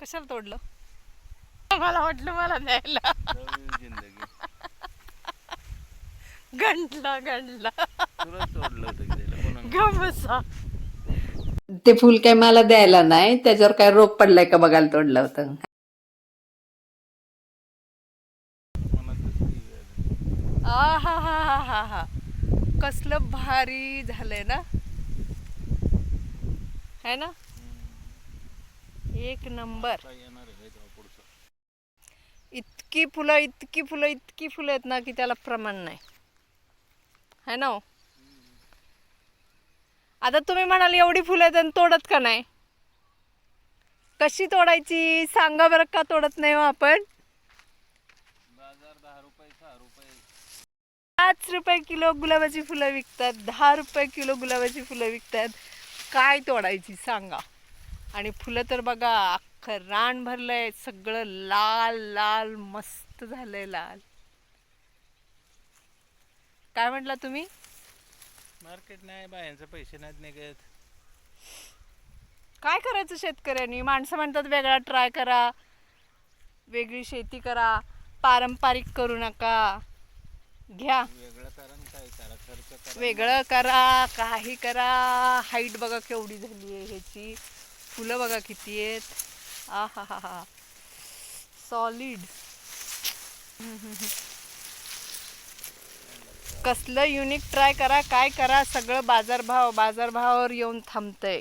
कशाला तोडलं? मला वाटलं मला द्यायला गंडला गंडला. गमसा ते फुल काय मला द्यायला नाही त्याच्यावर काय रोग पडलाय का बघायला तोडलं होतं. हा हा हा हा हा कसलं भारी झालंय ना? है ना? एक नंबर. इतकी फुलं इतकी फुलं इतकी फुलं आहेत ना की त्याला प्रमाण नाही. है ना हो? आता तुम्ही म्हणाल एवढी फुलं आहेत आणि तोडत का नाही? कशी तोडायची सांगा बरं का तोडत नाही हो आपण? पाच रुपये किलो गुलाबाची फुलं विकतात दहा रुपये किलो गुलाबाची फुलं विकतात. काय तोडायची सांगा. आणि फुलं तर बघा अख्खं रान भरलंय सगळं लाल लाल मस्त झालंय लाल. काय म्हटला तुम्ही? मार्केट नाही बायांचे पैसे नाहीत निघत. काय करायचं शेतकऱ्यांनी? माणसं म्हणतात वेगळा ट्राय करा वेगळी शेती करा पारंपरिक करू नका. घ्या. वेगळं कारण काय? करा खर्च करा. वेगळं करा काही करा. हाईट बघा केवढी झाली आहे ह्याची. फुलं बघा किती आहेत. आ हा हा हा सॉलिड कसलं युनिक ट्राय करा काय करा सगळं बाजारभाव बाजारभावावर येऊन थांबतंय.